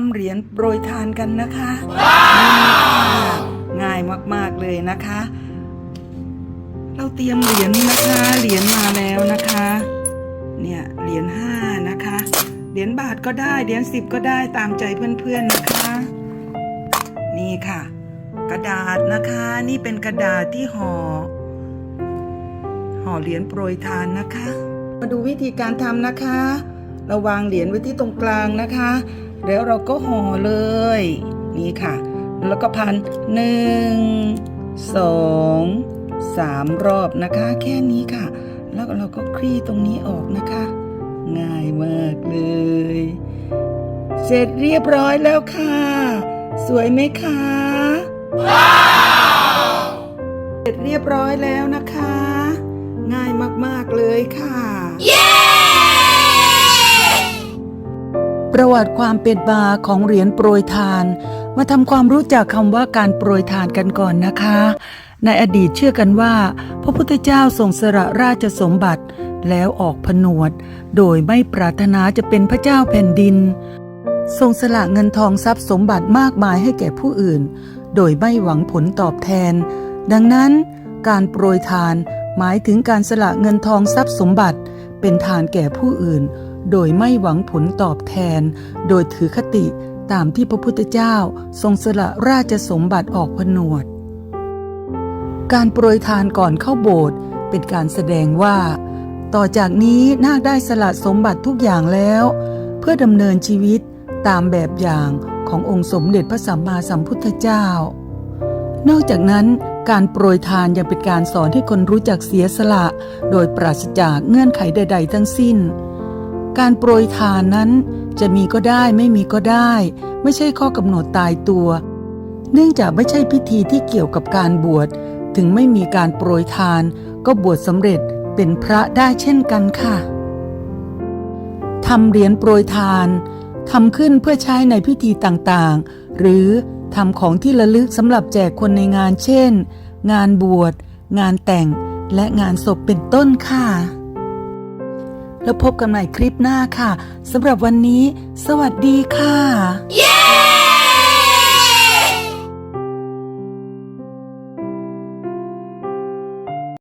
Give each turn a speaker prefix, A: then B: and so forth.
A: ทำเหรียญโปรยทานกันนะคะนี่ค่ะง่ายมากๆเลยนะคะ เราเตรียมเหรียญนะคะ เหรียญมาแล้วนะคะ เนี่ยเหรียญห้านะคะ เหรียญบาทก็ได้ เหรียญสิบก็ได้ตามใจเพื่อนๆนะคะ นี่ค่ะ กระดาษนะคะ นี่เป็นกระดาษที่ห่อ ห่อเหรียญโปรยทานนะคะ มาดูวิธีการทำนะคะ เราวางเหรียญไว้ที่ตรงกลางนะคะ แล้วเราก็ห่อเลย นี่ค่ะ แล้วก็พันหนึ่งสองสามรอบนะคะ แค่นี้ค่ะ แล้วเราก็คลี่ตรงนี้ออกนะคะ ง่ายมากเลย เสร็จเรียบร้อยแล้วค่ะ สวยไหมคะเสร็จเรียบร้อยแล้วนะคะ ง่ายมากๆเลยค่ะ วัติความเป็นมาของเหรียญโปรยทาน มาทำความรู้จักคำว่าการโปรยทานกันก่อนนะคะ ในอดีตเชื่อกันว่า พระพุทธเจ้าทรงสละราชสมบัติ แล้วออกผนวด โดยไม่ปรารถนาจะเป็นพระเจ้าแผ่นดิน ทรงสละเงินทองทรัพย์สมบัติมากมายให้แก่ผู้อื่น โดยไม่หวังผลตอบแทน ดังนั้น การโปรยทานหมายถึงการสละเงินทองทรัพย์สมบัติ เป็นทานแก่ผู้อื่น โดยไม่หวังผลตอบแทน โดยถือคติตามที่พระพุทธเจ้าทรงสละราชสมบัติออกผนวด การโปรยทานก่อนเข้าโบสถ์เป็นการแสดงว่า ต่อจากนี้นาคได้สละสมบัติทุกอย่างแล้ว เพื่อดำเนินชีวิตตามแบบอย่างขององค์สมเด็จพระสัมมาสัมพุทธเจ้า นอกจากนั้นการโปรยทานยังเป็นการสอนให้คนรู้จักเสียสละ โดยปราศจากเงื่อนไขใด ๆ ทั้งสิ้น การโปรยทานนั้นจะมีก็ได้ไม่มีก็ได้ ไม่ใช่ข้อกำหนดตายตัว เนื่องจากไม่ใช่พิธีที่เกี่ยวกับการบวช ถึงไม่มีการโปรยทาน ก็บวชสำเร็จเป็นพระได้เช่นกันค่ะทำเหรียญโปรยทานทำขึ้นเพื่อใช้ในพิธีต่างๆ หรือทำของที่ระลึกสำหรับแจกคนในงานเช่น งานบวช งานแต่ง และงานศพเป็นต้นค่ะ แล้วพบกันใหม่คลิปหน้าค่ะสำหรับวันนี้ สวัสดีค่ะ
B: yeah!